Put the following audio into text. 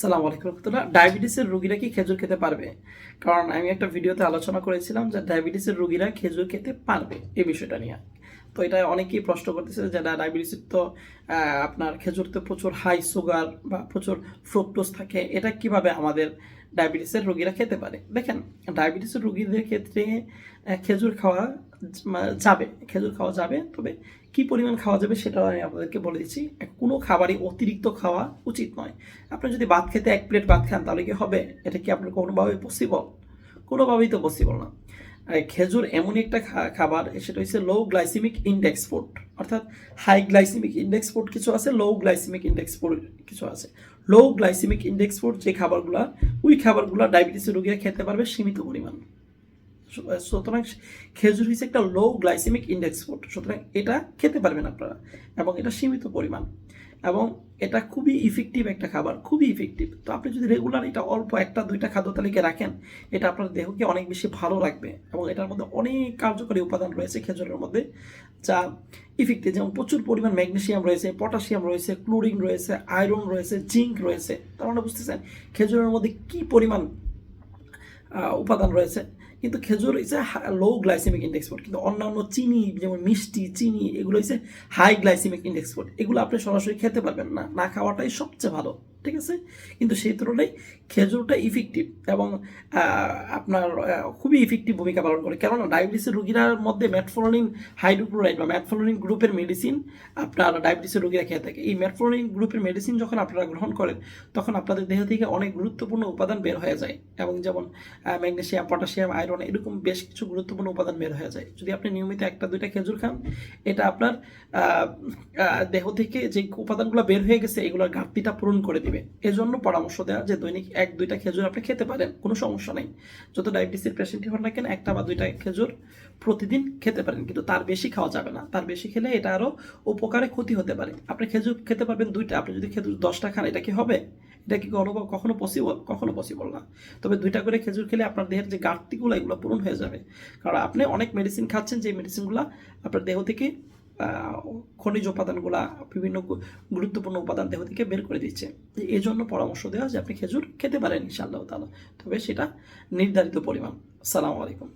সালাম আলাইকুম রহমতুল্লাহ। ডায়াবেটিসের রুগীরা কি খেজুর খেতে পারবে? কারণ আমি একটা ভিডিওতে আলোচনা করেছিলাম যে ডায়াবেটিসের রুগীরা খেজুর খেতে পারবে এই বিষয়টা নিয়ে। তো এটা অনেকেই প্রশ্ন করতেছে যে ডায়াবেটিসের তো আপনার খেজুরতে প্রচুর হাই সুগার বা প্রচুর ফ্রুক্টোজ থাকে। এটা কীভাবে আমাদের ডায়াবেটিসের রোগীরা খেতে পারে। দেখেন, ডায়াবেটিসের রোগীদের ক্ষেত্রে খেজুর খাওয়া যাবে, খেজুর খাওয়া যাবে, তবে কি পরিমাণ খাওয়া যাবে সেটাও আমি আপনাদেরকে বলে দিচ্ছি। কোনো খাবারই অতিরিক্ত খাওয়া উচিত নয়। আপনি যদি ভাত খেতে এক প্লেট ভাত খান, তাহলে কি হবে? এটা কি আপনার কোনোভাবে পসিবল কোনোভাবেই তো পসিবল না। খেজুর এমনই একটা খাবার, সেটা হচ্ছে লো গ্লাইসিমিক ইন্ডেক্স ফুড অর্থাৎ হাই গ্লাইসিমিক ইন্ডেক্স ফুড কিছু আছে লো গ্লাইসিমিক ইন্ডেক্স ফুড কিছু আছে। লো গ্লাইসিমিক ইন্ডেক্স ফুড যে খাবারগুলো, ওই খাবারগুলো ডায়াবেটিস রোগীরা খেতে পারবে সীমিত পরিমাণ। সুতরাং খেজুর হচ্ছে একটা লো গ্লাইসেমিক ইন্ডেক্স ফুড সুতরাং এটা খেতে পারবেন আপনারা, এবং এটা সীমিত পরিমাণ। এবং এটা খুবই ইফেক্টিভ একটা খাবার, খুবই ইফেক্টিভ তো আপনি যদি রেগুলার এটা অল্প একটা, দুইটা খাদ্য তালিকায় রাখেন, এটা আপনার দেহকে অনেক বেশি ভালো রাখবে এবং এটার মধ্যে অনেক কার্যকরী উপাদান রয়েছে খেজুরের মধ্যে, যা ইফেক্টিভ যেমন প্রচুর পরিমাণ ম্যাগনেশিয়াম রয়েছে পটাশিয়াম রয়েছে ক্লোরিন রয়েছে আয়রন রয়েছে জিঙ্ক রয়েছে। তার মানে বুঝতেছেন খেজুরের মধ্যে কি পরিমাণ উপাদান রয়েছে? কিন্তু খেজুর হচ্ছে লো গ্লাইসেমিক ইন্ডেক্স ফুড কিন্তু অন্যান্য চিনি, যেমন মিষ্টি, চিনি, এগুলো হচ্ছে হাই গ্লাইসেমিক ইন্ডেক্স ফুড এগুলো আপনি সরাসরি খেতে পারবেন না না খাওয়াটাই সবচেয়ে ভালো। ঠিক আছে? কিন্তু সেই তুলনায় খেজুরটা ইফেক্টিভ এবং আপনার খুবই ইফেক্টিভ ভূমিকা পালন করে। কেননা ডায়াবেটিসের রোগীরার মধ্যে ম্যাটফোলিন হাইড্রোক্লোরাইড বা ম্যাটফোলিন গ্রুপের মেডিসিন আপনার ডায়াবেটিসের রোগীরা খেয়ে থাকে। এই ম্যাটফোলিন গ্রুপের মেডিসিন যখন আপনারা গ্রহণ করেন, তখন আপনাদের দেহ থেকে অনেক গুরুত্বপূর্ণ উপাদান বের হয়ে যায় এবং যেমন ম্যাগনেশিয়াম পটাশিয়াম আয়রন এরকম বেশ কিছু গুরুত্বপূর্ণ উপাদান বের হয়ে যায়। যদি আপনি নিয়মিত একটা, দুইটা খেজুর খান, এটা আপনার দেহ থেকে যে উপাদানগুলো বের হয়ে গেছে, এগুলোর ঘাটতিটা পূরণ করে দিবে। এজন্য পরামর্শ দেওয়া যে দৈনিক এক, দুইটা খেজুর আপনি খেতে পারেন, কোনো সমস্যা নেই। যত ডায়াবেটিসের পেশেন্টই হন না কেন, একটা বা দুইটা খেজুর প্রতিদিন খেতে পারেন। কিন্তু তার বেশি খাওয়া যাবে না। তার বেশি খেলে এটা আরও উপকারে ক্ষতি হতে পারে। আপনি খেজুর খেতে পারবেন দুইটা। আপনি যদি খেজুর দশটা খান, এটা কি হবে? এটা কি অনুভব কখনো পসিবল কখনো পসিবল না। তবে দুইটা করে খেজুর খেলে আপনার দেহের যে ঘাটতিগুলো, এগুলো পূরণ হয়ে যাবে। কারণ আপনি অনেক মেডিসিন খাচ্ছেন যে মেডিসিনগুলো আপনার দেহ থেকে খনিজ উপাদানগুলা বিভিন্ন গুরুত্বপূর্ণ উপাদান দেহ থেকে বের করে দিচ্ছে। এই জন্য পরামর্শ দেওয়া যে আপনি খেজুর খেতে পারেন ইনশাআল্লাহ তাআলা। তবে সেটা নির্ধারিত পরিমাণ। সালাম আলাইকুম।